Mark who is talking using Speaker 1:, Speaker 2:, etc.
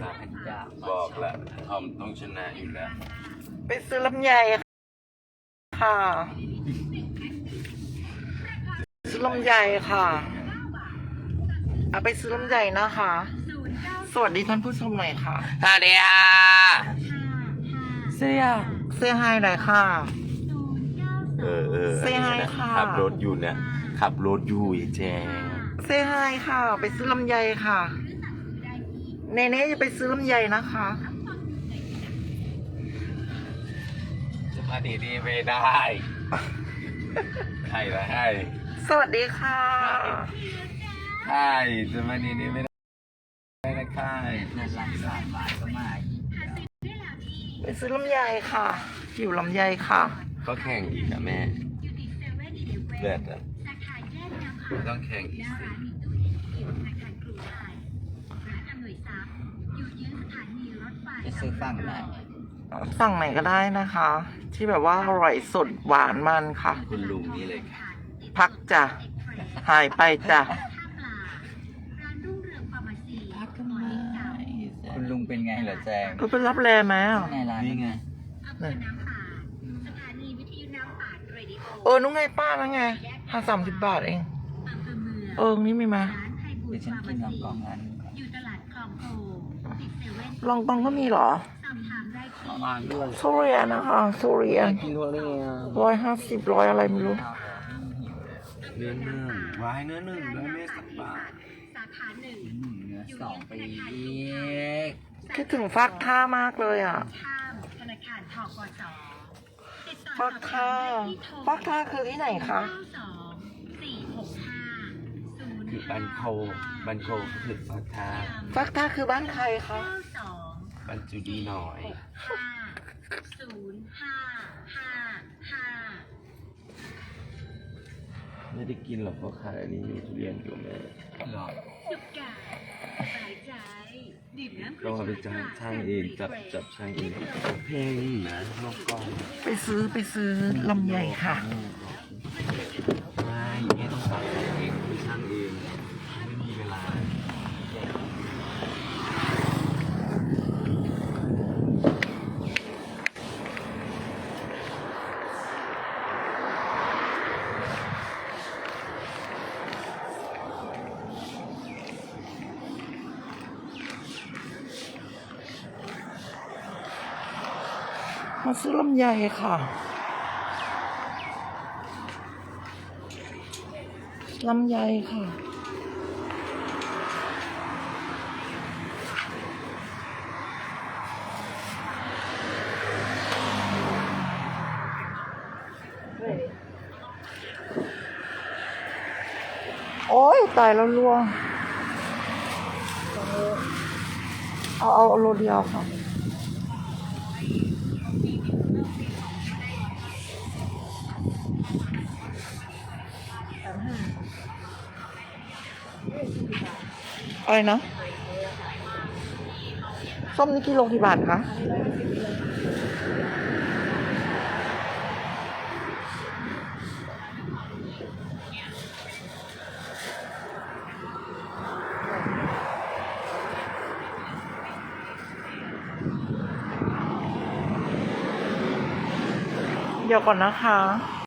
Speaker 1: สาม
Speaker 2: อยาก
Speaker 1: บอกแล้วทอมต้องชนะอยู่แล้ว
Speaker 3: ไปซื้อลำไยค่ะ ซื้อลำไยค่ะ เอาไปซื้อลำไยนะคะ สวัสดีท่านผู้ชมหน่อยค่ะ
Speaker 2: สวัสดีค่ะ
Speaker 3: เสียเสียหายหน่อยค่ะ
Speaker 1: เออเออ
Speaker 3: Say hi
Speaker 1: อันนี้น
Speaker 3: ค่ะ
Speaker 1: ขับรถอยู่เนี่ยขับรถอยู่ไอ้แจง
Speaker 3: เซฮายค่ะ ไปซื้อลำไยค่ะ เนเน่จะไปซื้อลำไยนะคะ
Speaker 1: จะมาดีดีไม่ได้ ใครละให้
Speaker 3: สวัสดีค่ะ
Speaker 1: ใช่จะมาดีดีไม่ได้นะค่าย
Speaker 2: เงินหลังสามบาทก็มาอีก
Speaker 3: ไปซื้อลำไยค่ะหิวลำไยค่ะ
Speaker 1: ก็แข่งอีกอะแม่เลือดอะต้องแข่งอีกสิ
Speaker 2: จะซื้อฝั่งไหน
Speaker 3: สั่งไหนก็ได้นะคะ ที่แบบว่าอร่อยสดหวานมันค่ะ
Speaker 1: คุณลุงนี่เลยค่ะ
Speaker 3: พักจ้ะหายไปจ้ะ
Speaker 2: พักทำไมคุณลุงเป็นไงเหรอแจง
Speaker 3: ก็ไปรับแรไหมอะ
Speaker 2: ไงร้าน
Speaker 1: นี่ไง
Speaker 3: เนี่ยเออนุ่งไงป้านั่นไงห้าสามสิบบาทเองเออนี่มีไหม
Speaker 2: เดี๋ยวฉันกินลองกองร้านนี้ก่อน
Speaker 3: ลองกองก็มีเหรอ
Speaker 2: มาด้วย
Speaker 3: โซเรียนะคะโซเรีย
Speaker 2: กินทั่วเลยอะ
Speaker 3: ร้อยห้าสิบร้อยอะไรไม่รู้
Speaker 1: เนื้อหนึ่งวายเนื้อหนึ่งแล้วไม่สักบาท
Speaker 2: หนึ่งเนื้อสองไปอีก
Speaker 3: คิดถึงฟักท่ามากเลยอะ
Speaker 4: ธนาคารทกสติดต่อ
Speaker 3: ฟักท่าฟักท่าคือที่ไหนคะ
Speaker 4: สองสี่หกห้าศูนย์
Speaker 1: คือบันโคบันโคคือปากทา
Speaker 3: ฟักท่าคือบ้านใครคะ
Speaker 4: เก้าสอง
Speaker 1: บันจูดีหน่อย
Speaker 4: ห้าศูนย์ห้าห้าห้า
Speaker 1: ไม่ได้กินหรอกเพราะขายอันนี้มีทุเรียนอยู่แม่
Speaker 2: หรอ
Speaker 4: สุกกาสบายใจดื่มน้ำ
Speaker 1: ต้องเอาไปจ้างช่างเองจับจับช่างเอง เพลงนะนกกอง
Speaker 3: ไปซื้อไปซื้อลำไยค่ะ
Speaker 1: ไม่แม่ต้องตัดเองคือช่างเองไม่มีเวลา
Speaker 3: มาซื้อลำไยค่ะลำไยค่ะ โอ้ยตายแล้วล่วง เอา เอาเอาโลเดียวค่ะ อะไรนะส้มนี่กิโลกี่บาทคะเดี๋ยวก่อนนะคะ